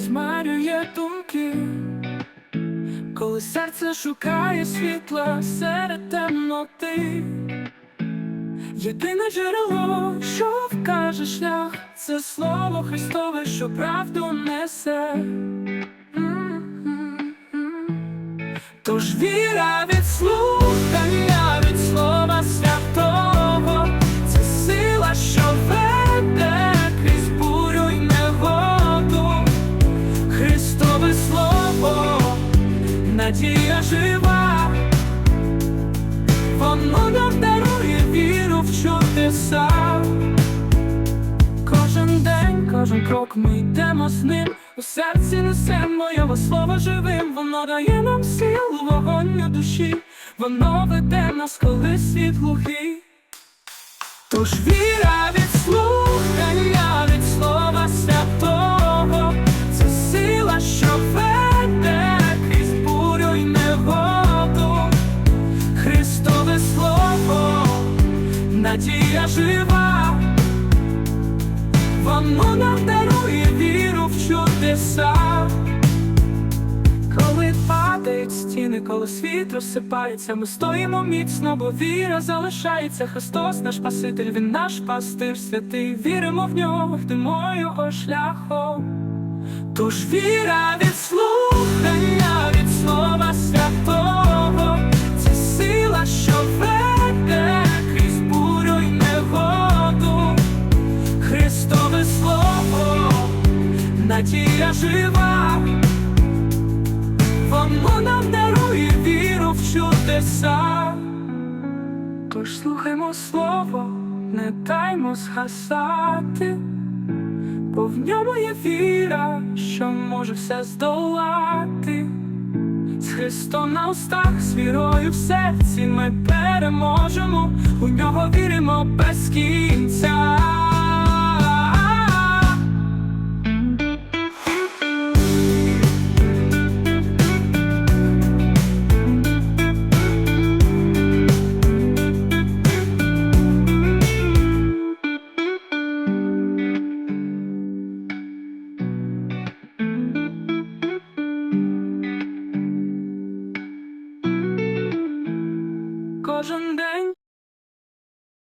затьмарює думки, коли серце шукає світла серед темноти, єдине джерело, що вкаже шлях, це слово Христове, що правду несе. Тож віра від слух. Христове слово, надія жива, воно нам дарує віру в чудеса. Кожен день, кожен крок ми йдемо з ним. У серці несемо його слово живим, воно дає нам силу, вогонь у душі, воно веде нас, коли світ глухий. Тож віра надія жива, воно нам дарує віру в чудеса. Коли падають стіни, коли світ розсипається, ми стоїмо міцно, бо віра залишається. Христос наш Спаситель, Він наш пастир святий. Віримо в нього, йдемо його шляхом. Тож віра від слухання, жива, воно нам дарує віру в чудеса. Тож слухаймо слово, не даймо згасати, бо в ньому є віра, що може все здолати. З Христом на устах, з вірою в серці ми переможемо, у нього віримо без кінця.